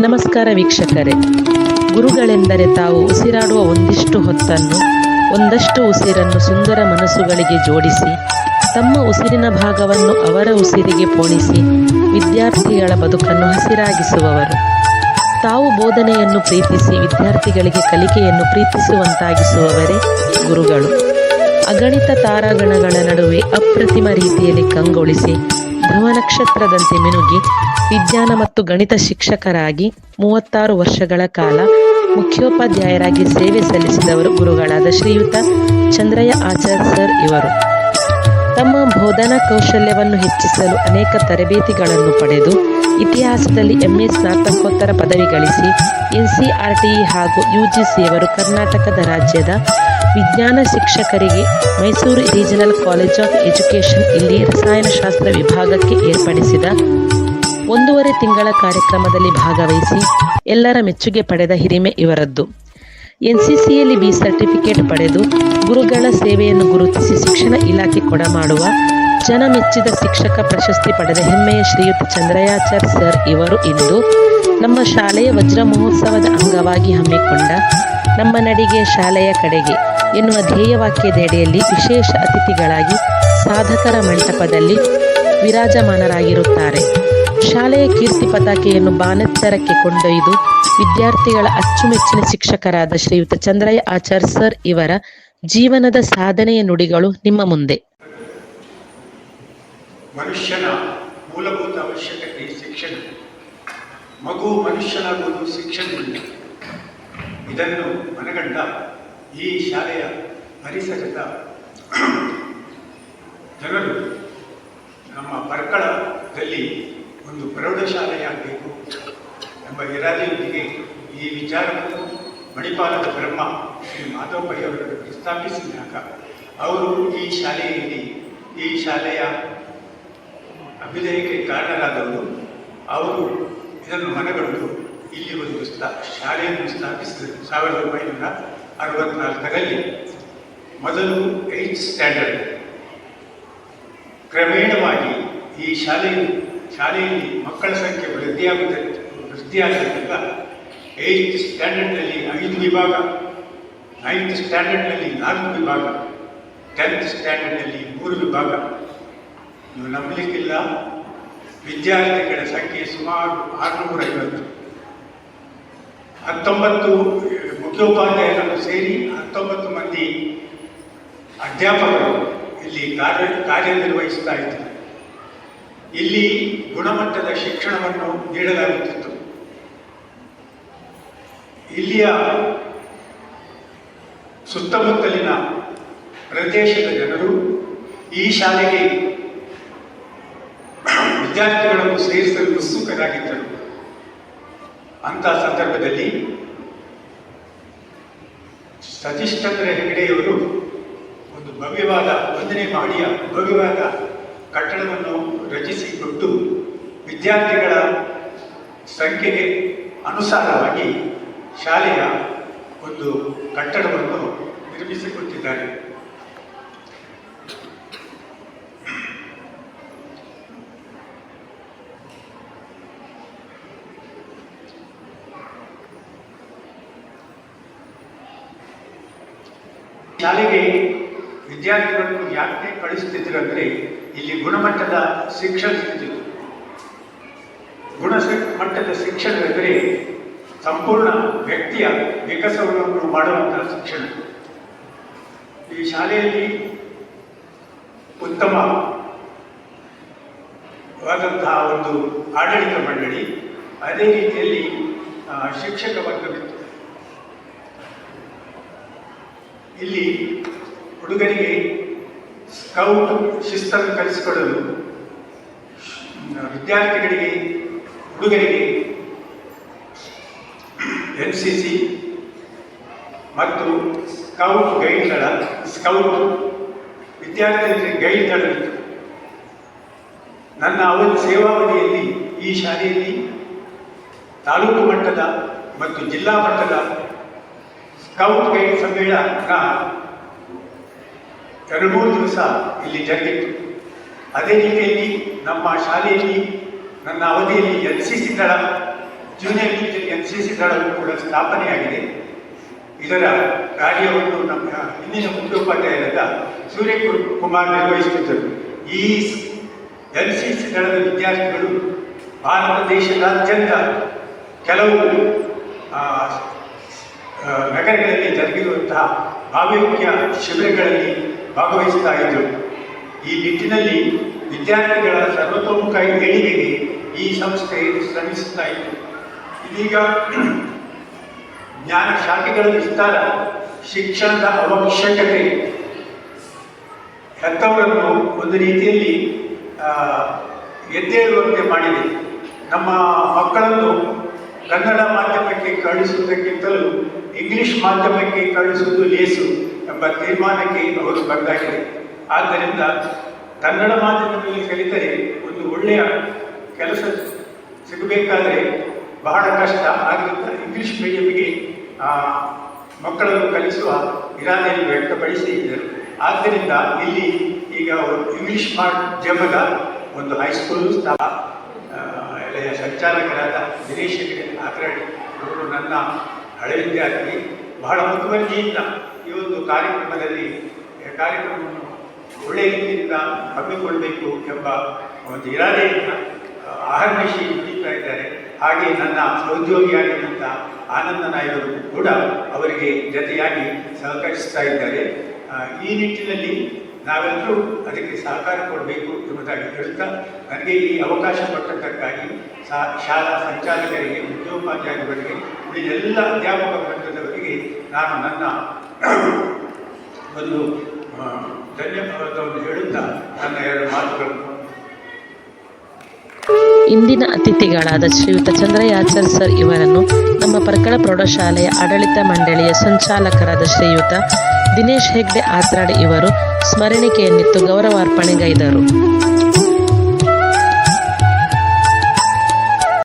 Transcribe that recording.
ನಮಸ್ಕಾರ ವೀಕ್ಷಕರೇ. ಗುರುಗಳೆಂದರೆ ತಾವು ಉಸಿರಾಡುವ ಒಂದಿಷ್ಟು ಹೊತ್ತನ್ನು, ಒಂದಷ್ಟು ಉಸಿರನ್ನು ಸುಂದರ ಮನಸ್ಸುಗಳಿಗೆ ಜೋಡಿಸಿ, ತಮ್ಮ ಉಸಿರಿನ ಭಾಗವನ್ನು ಅವರ ಉಸಿರಿಗೆ ಪೋಣಿಸಿ ವಿದ್ಯಾರ್ಥಿಗಳ ಬದುಕನ್ನು ಹಸಿರಾಗಿಸುವವರು. ತಾವು ಬೋಧನೆಯನ್ನು ಪ್ರೀತಿಸಿ ವಿದ್ಯಾರ್ಥಿಗಳಿಗೆ ಕಲಿಕೆಯನ್ನು ಪ್ರೀತಿಸುವಂತಾಗಿಸುವವರೇ ಗುರುಗಳು. ಅಗಣಿತ ತಾರಾಗಣಗಳ ನಡುವೆ ಅಪ್ರತಿಮ ರೀತಿಯಲ್ಲಿ ಕಂಗೊಳಿಸಿ ಧ್ರುವ ನಕ್ಷತ್ರದಂತೆ ಮಿನುಗಿ ವಿಜ್ಞಾನ ಮತ್ತು ಗಣಿತ ಶಿಕ್ಷಕರಾಗಿ ಮೂವತ್ತಾರು ವರ್ಷಗಳ ಕಾಲ ಮುಖ್ಯೋಪಾಧ್ಯಾಯರಾಗಿ ಸೇವೆ ಸಲ್ಲಿಸಿದವರು ಗುರುಗಳಾದ ಶ್ರೀಯುತ ಚಂದ್ರಯ್ಯ ಆಚಾರ್ಯ ಸರ್ ಇವರು. ತಮ್ಮ ಬೋಧನಾ ಕೌಶಲ್ಯವನ್ನು ಹೆಚ್ಚಿಸಲು ಅನೇಕ ತರಬೇತಿಗಳನ್ನು ಪಡೆದು ಇತಿಹಾಸದಲ್ಲಿ ಎಂಎ ಸ್ನಾತಕೋತ್ತರ ಪದವಿ ಗಳಿಸಿ ಎನ್ಸಿಆರ್ಟಿ ಹಾಗೂ ಯುಜಿಸಿಯವರು ಕರ್ನಾಟಕದ ರಾಜ್ಯದ ವಿಜ್ಞಾನ ಶಿಕ್ಷಕರಿಗೆ Mysuru regional college of education ಇಲ್ಲಿ ರಸಾಯನಶಾಸ್ತ್ರ ವಿಭಾಗಕ್ಕೆ ಏರ್ಪಡಿಸಿದ ಒಂದೂವರೆ ತಿಂಗಳ ಕಾರ್ಯಕ್ರಮದಲ್ಲಿ ಭಾಗವಹಿಸಿ ಎಲ್ಲರ ಮೆಚ್ಚುಗೆ ಪಡೆದ ಹಿರಿಮೆ ಇವರದ್ದು. ಎನ್ಸಿಸಿಯಲ್ಲಿ ಬಿ ಸರ್ಟಿಫಿಕೇಟ್ ಪಡೆದು ಗುರುಗಳ ಸೇವೆಯನ್ನು ಗುರುತಿಸಿ ಶಿಕ್ಷಣ ಇಲಾಖೆ ಕೊಡಮಾಡುವ ಜನಮೆಚ್ಚಿದ ಶಿಕ್ಷಕ ಪ್ರಶಸ್ತಿ ಪಡೆದ ಹೆಮ್ಮೆಯ ಶ್ರೀಯುತ ಚಂದ್ರಯಾಚಾರ್ ಸರ್ ಇವರು ಇಂದು ನಮ್ಮ ಶಾಲೆಯ ವಜ್ರ ಮಹೋತ್ಸವದ ಅಂಗವಾಗಿ ಹಮ್ಮಿಕೊಂಡ ನಮ್ಮ ನಡಿಗೆ ಶಾಲೆಯ ಕಡೆಗೆ ಎನ್ನುವ ಧ್ಯೇಯವಾಕ್ಯದಡಿಯಲ್ಲಿ ವಿಶೇಷ ಅತಿಥಿಗಳಾಗಿ ಸಾಧಕರ ಮಂಟಪದಲ್ಲಿ ವಿರಾಜಮಾನರಾಗಿರುತ್ತಾರೆ. ಶಾಲೆಯ ಕೀರ್ತಿ ಪತಾಕೆಯನ್ನು ಬಾನೆತ್ತರಕ್ಕೆ ಕೊಂಡೊಯ್ದು ವಿದ್ಯಾರ್ಥಿಗಳ ಅಚ್ಚುಮೆಚ್ಚಿನ ಶಿಕ್ಷಕರಾದ ಶ್ರೀಯುತ ಚಂದ್ರಯ್ಯ ಆಚಾರ್ ಸರ್ ಇವರ ಜೀವನದ ಸಾಧನೆಯ ನುಡಿಗಳು ನಿಮ್ಮ ಮುಂದೆ. ಮನುಷ್ಯನ ಮೂಲಭೂತ ಅವಶ್ಯಕತೆ ಶಿಕ್ಷಣ. ಮಗು ಮನುಷ್ಯನಾಗುವುದು ಶಿಕ್ಷಣದಿಂದ ಇದನ್ನು ಮನಗಂಡ ಈ ಶಾಲೆಯ ಪರಿಸರದ ಜನರು ನಮ್ಮ ಪರ್ಕಳದಲ್ಲಿ ಒಂದು ಪ್ರೌಢಶಾಲೆಯಾಗಬೇಕು ಎಂಬ ಇರಾದೆಯೊಂದಿಗೆ ಈ ವಿಚಾರವನ್ನು ಮಣಿಪಾಲದ ಬ್ರಹ್ಮ ಶ್ರೀ ಮಾಧವ ಪೈ ಅವರನ್ನು ಪ್ರಸ್ತಾಪಿಸಿದಾಗ ಅವರು ಈ ಶಾಲೆಯಲ್ಲಿ, ಈ ಶಾಲೆಯ ಅಭ್ಯುದಯಕ್ಕೆ ಕಾರಣರಾದವರು. ಅವರು ಇದನ್ನು ಮನಗಂಡು ಇಲ್ಲಿ ಒಂದು ಸ್ಥಾ ಶಾಲೆಯನ್ನು ಸ್ಥಾಪಿಸಿದರು. ಸಾವಿರದ ಒಂಬೈನೂರ ಅರವತ್ನಾಲ್ಕರಲ್ಲಿ ಮೊದಲು ಏಯ್ತ್ ಸ್ಟ್ಯಾಂಡರ್ಡ್ ಕ್ರಮೇಣವಾಗಿ ಈ ಶಾಲೆಯು ಶಾಲೆಯಲ್ಲಿ ಮಕ್ಕಳ ಸಂಖ್ಯೆ ವೃದ್ಧಿಯಾಗುತ್ತೆ ವೃದ್ಧಿಯಾದಾಗ ಏಯ್ತ್ ಸ್ಟ್ಯಾಂಡರ್ಡ್ನಲ್ಲಿ ಐದು ವಿಭಾಗ ನೈನ್ತ್ ಸ್ಟ್ಯಾಂಡರ್ಡ್ನಲ್ಲಿ ನಾಲ್ಕು ವಿಭಾಗ ಟೆಂತ್ ಸ್ಟ್ಯಾಂಡರ್ಡ್ನಲ್ಲಿ ಮೂರು ವಿಭಾಗ. ನೀವು ನಂಬಲಿಕ್ಕಿಲ್ಲ. ವಿದ್ಯಾರ್ಥಿಗಳ ಸಂಖ್ಯೆ ಸುಮಾರು ಆರುನೂರ ಐವತ್ತು. ಹತ್ತೊಂಬತ್ತು ಮುಖ್ಯೋಪಾಧ್ಯಾಯರನ್ನು ಸೇರಿ ಹತ್ತೊಂಬತ್ತು ಮಂದಿ ಅಧ್ಯಾಪಕರು ಇಲ್ಲಿ ಕಾರ್ಯ ಕಾರ್ಯನಿರ್ವಹಿಸ್ತಾ ಇದ್ದಾರೆ ಇಲ್ಲಿ ಗುಣಮಟ್ಟದ ಶಿಕ್ಷಣವನ್ನು ನೀಡಲಾಗುತ್ತಿತ್ತು. ಇಲ್ಲಿಯ ಸುತ್ತಮುತ್ತಲಿನ ಪ್ರದೇಶದ ಜನರು ಈ ಶಾಲೆಗೆ ವಿದ್ಯಾರ್ಥಿಗಳನ್ನು ಸೇರಿಸಲು ಉತ್ಸುಕರಾಗಿದ್ದರು. ಅಂತ ಸಂದರ್ಭದಲ್ಲಿ ಸತೀಶ್ ಚಂದ್ರ ಹೆಗಡೆಯವರು ಒಂದು ಭವ್ಯವಾದ ಒಂದನೇ ಮಹಡಿಯ ಭವ್ಯವಾದ ಕಟ್ಟಡವನ್ನು ರಚಿಸಿಕೊಟ್ಟು ವಿದ್ಯಾರ್ಥಿಗಳ ಸಂಖ್ಯೆಗೆ ಅನುಸಾರವಾಗಿ ಶಾಲೆಯ ಒಂದು ಕಟ್ಟಡವನ್ನು ನಿರ್ಮಿಸಿಕೊಟ್ಟಿದ್ದಾರೆ. ಶಾಲೆಗೆ ವಿದ್ಯಾರ್ಥಿಗಳನ್ನು ಯಾಕೆ ಕಳಿಸುತ್ತಿದ್ದರು ಅಂದರೆ ಇಲ್ಲಿ ಗುಣಮಟ್ಟದ ಶಿಕ್ಷಣ ಸಿಗ್ತಿತ್ತು ಗುಣ ಮಟ್ಟದ ಶಿಕ್ಷಣವೆಂದರೆ ಸಂಪೂರ್ಣ ವ್ಯಕ್ತಿಯ ವಿಕಾಸವನ್ನು ಮಾಡುವಂತಹ ಶಿಕ್ಷಣ. ಈ ಶಾಲೆಯಲ್ಲಿ ಉತ್ತಮವಾದಂತಹ ಒಂದು ಆಡಳಿತ ಮಂಡಳಿ ಅದೇ ರೀತಿಯಲ್ಲಿ ಶಿಕ್ಷಕ ವರ್ಗವಿತ್ತು. ಇಲ್ಲಿ ಹುಡುಗರಿಗೆ ಸ್ಕೌಟ್ ಶಿಸ್ತನ್ನು ಕಲಿಸಿಕೊಡಲು, ವಿದ್ಯಾರ್ಥಿಗಳಿಗೆ ಹುಡುಗರಿಗೆ ಎನ್ ಸಿ ಸಿ ಮತ್ತು ಸ್ಕೌಟ್ ಗೈಡ್ಗಳ ಸ್ಕೌಟ್ ವಿದ್ಯಾರ್ಥಿಗಳಿಗೆ ಗೈಡ್ಗಳು ನನ್ನ ಅವಧಿ, ಸೇವಾವಧಿಯಲ್ಲಿ ಈ ಶಾಲೆಯಲ್ಲಿ ತಾಲೂಕು ಮಟ್ಟದ ಮತ್ತು ಜಿಲ್ಲಾ ಮಟ್ಟದ ಸ್ಕೌಟ್ ಗೈಡ್ ಸಮ್ಮೇಳನ ಎರಡು ಮೂರು ದಿವಸ ಇಲ್ಲಿ ಜರುಗಿತ್ತು. ಅದೇ ರೀತಿಯಲ್ಲಿ ನಮ್ಮ ಶಾಲೆಯಲ್ಲಿ, ನನ್ನ ಅವಧಿಯಲ್ಲಿ ಎನ್ ಸಿ ಸಿ ದಳ ಜೂನಿಯರ್ ಎನ್ ಸಿ ಸಿ ದಳವು ಕೂಡ ಸ್ಥಾಪನೆಯಾಗಿದೆ. ಇದರ ಕಾರ್ಯವನ್ನು ನಮ್ಮ ಹಿಂದಿನ ಮುಖ್ಯೋಪಾಧ್ಯಾಯರಾದ ಸೂರ್ಯ ಕುಮಾರ್ ನಿರ್ವಹಿಸುತ್ತಿದ್ದರು. ಈ ಎನ್ ಸಿ ಸಿ ದಳದ ವಿದ್ಯಾರ್ಥಿಗಳು ಭಾರತ ದೇಶದಾದ್ಯಂತ ಕೆಲವು ನಗರಗಳಲ್ಲಿ ಜರುಗಿರುವಂತಹ ಭಾವೈಕ್ಯ ಶಿಬಿರಗಳಲ್ಲಿ ಭಾಗವಹಿಸ್ತಾ ಇದ್ದರು ಈ ನಿಟ್ಟಿನಲ್ಲಿ ವಿದ್ಯಾರ್ಥಿಗಳ ಸರ್ವತೋಮುಖ ಏಳಿಗೆಗೆ ಈ ಸಂಸ್ಥೆ ಶ್ರಮಿಸುತ್ತಾ ಇತ್ತು ಇದೀಗ ಜ್ಞಾನ ಶಾಖೆಗಳ ವಿಸ್ತಾರ, ಶಿಕ್ಷಣದ ಅವಶ್ಯಕತೆ ಹೆತ್ತವರನ್ನು ಒಂದು ರೀತಿಯಲ್ಲಿ ಎದ್ದೇಳುವಂತೆ ಮಾಡಿದೆ. ನಮ್ಮ ಮಕ್ಕಳನ್ನು ಕನ್ನಡ ಮಾಧ್ಯಮಕ್ಕೆ ಕಳುಹಿಸುವುದಕ್ಕಿಂತಲೂ ಇಂಗ್ಲಿಷ್ ಮಾಧ್ಯಮಕ್ಕೆ ಕಳುಹಿಸುವುದು ಲೇಸು. ಎಂಬ ತೀರ್ಮಾನಕ್ಕೆ ಅವರು ಬಂದಾಗಿದೆ ಆದ್ದರಿಂದ ಕನ್ನಡ ಮಾಧ್ಯಮದಲ್ಲಿ ಕಲಿತರೆ ಒಂದು ಒಳ್ಳೆಯ ಕೆಲಸ ಸಿಗಬೇಕಾದರೆ ಬಹಳ ಕಷ್ಟ. ಆದ್ದರಿಂದ ಇಂಗ್ಲಿಷ್ ಮೀಡಿಯಂಗೆ ಮಕ್ಕಳನ್ನು ಕಲಿಸುವ ಇರಾದೆಯನ್ನು ವ್ಯಕ್ತಪಡಿಸಿ ಇದ್ದರು. ಆದ್ದರಿಂದ ಇಲ್ಲಿ ಈಗ ಇಂಗ್ಲಿಷ್ ಮಾಧ್ಯಮದ ಒಂದು ಹೈಸ್ಕೂಲ್ ಸ್ಥಳ ಸಂಚಾಲಕರಾದ ದಿನೇಶ್ ಹೆಗಡೆ ಆಕರಡಿ ಅವರು ನನ್ನ ಹಳೆ ವಿದ್ಯಾರ್ಥಿ ಬಹಳ ಮುತುವರ್ಜಿಯಿಂದ ಈ ಒಂದು ಕಾರ್ಯಕ್ರಮದಲ್ಲಿ ಕಾರ್ಯಕ್ರಮವನ್ನು ಒಳ್ಳೆಯ ರೀತಿಯಿಂದ ಹಮ್ಮಿಕೊಳ್ಬೇಕು ಎಂಬ ಒಂದು ಇರಾದೆಯಿಂದ ಆ, ಅಹರ್ನಿಶಿ ದುಡಿತಾ ಇದ್ದಾರೆ. ಹಾಗೆ ನನ್ನ ಸಹೋದ್ಯೋಗಿಯಾಗಿದ್ದಂಥ ಆನಂದ ನಾಯಕರು ಕೂಡ ಅವರಿಗೆ ಜತೆಯಾಗಿ ಸಹಕರಿಸ್ತಾ ಇದ್ದಾರೆ. ಈ ನಿಟ್ಟಿನಲ್ಲಿ ನಾವೆಲ್ಲರೂ ಅದಕ್ಕೆ ಸಹಕಾರ ಕೊಡಬೇಕು ಎಂಬುದಾಗಿ ಹೇಳುತ್ತಾ ನನಗೆ ಈ ಅವಕಾಶ ಕೊಟ್ಟದ್ದಕ್ಕಾಗಿ ಶಾಲಾ ಸಂಚಾಲಕರಿಗೆ ಮುಖ್ಯೋಪಾಧ್ಯಾಯರುಗಳಿಗೆ ಉಳಿದೆಲ್ಲ ಅಧ್ಯಾಪಕ ವರ್ಗದವರಿಗೆ ನಾನು ನನ್ನ ಮಾತುಗಳನ್ನು ಇಂದಿನ ಅತಿಥಿಗಳಾದ ಶ್ರೀಯುತ ಚಂದ್ರಯಾಚರ್ ಸರ್ ಇವರನ್ನು ನಮ್ಮ ಪರ್ಕಳ ಪ್ರೌಢಶಾಲೆಯ ಆಡಳಿತ ಮಂಡಳಿಯ ಸಂಚಾಲಕರಾದ ಶ್ರೀಯುತ ದಿನೇಶ್ ಹೆಗ್ಡೆ ಆತ್ರಾಡ್ ಇವರು ಸ್ಮರಣಿಕೆಯನ್ನಿತ್ತು ಗೌರವಾರ್ಪಣೆಗೈದರು.